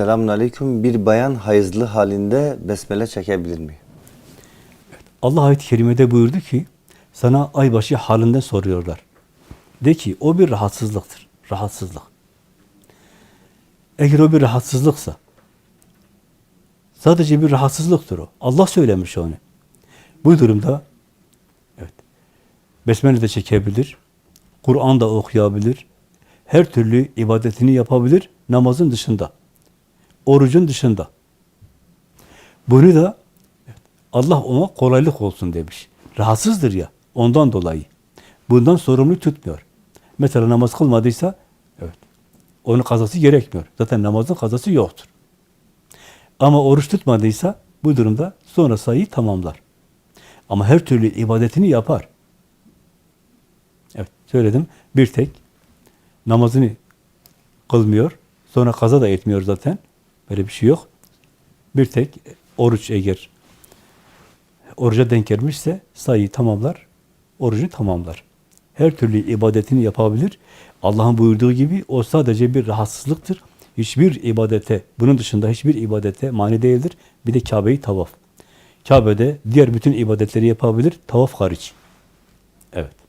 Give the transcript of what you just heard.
Selamun Aleyküm. Bir bayan hayızlı halinde besmele çekebilir mi? Allah ayet-i kerimede buyurdu ki, sana aybaşı halinden soruyorlar. De ki, o bir rahatsızlıktır. Rahatsızlık. Eğer o bir rahatsızlıksa, sadece bir rahatsızlıktır o. Allah söylemiş onu. Bu durumda, evet, besmele de çekebilir, Kur'an da okuyabilir, her türlü ibadetini yapabilir, namazın dışında, orucun dışında. Bunu da Allah ona kolaylık olsun demiş. Rahatsızdır ya, ondan dolayı. Bundan sorumlu tutmuyor. Mesela namaz kılmadıysa, evet, onun kazası gerekmiyor. Zaten namazın kazası yoktur. Ama oruç tutmadıysa, bu durumda sonra sayıyı tamamlar. Ama her türlü ibadetini yapar. Evet, söyledim. Bir tek namazını kılmıyor, sonra kaza da etmiyor zaten. Böyle bir şey yok. Bir tek oruç eğer oruca denk gelmişse sayıyı tamamlar, orucu tamamlar. Her türlü ibadetini yapabilir. Allah'ın buyurduğu gibi o sadece bir rahatsızlıktır. Hiçbir ibadete, bunun dışında hiçbir ibadete mani değildir. Bir de Kabe'yi tavaf. Kabe'de diğer bütün ibadetleri yapabilir, tavaf hariç. Evet.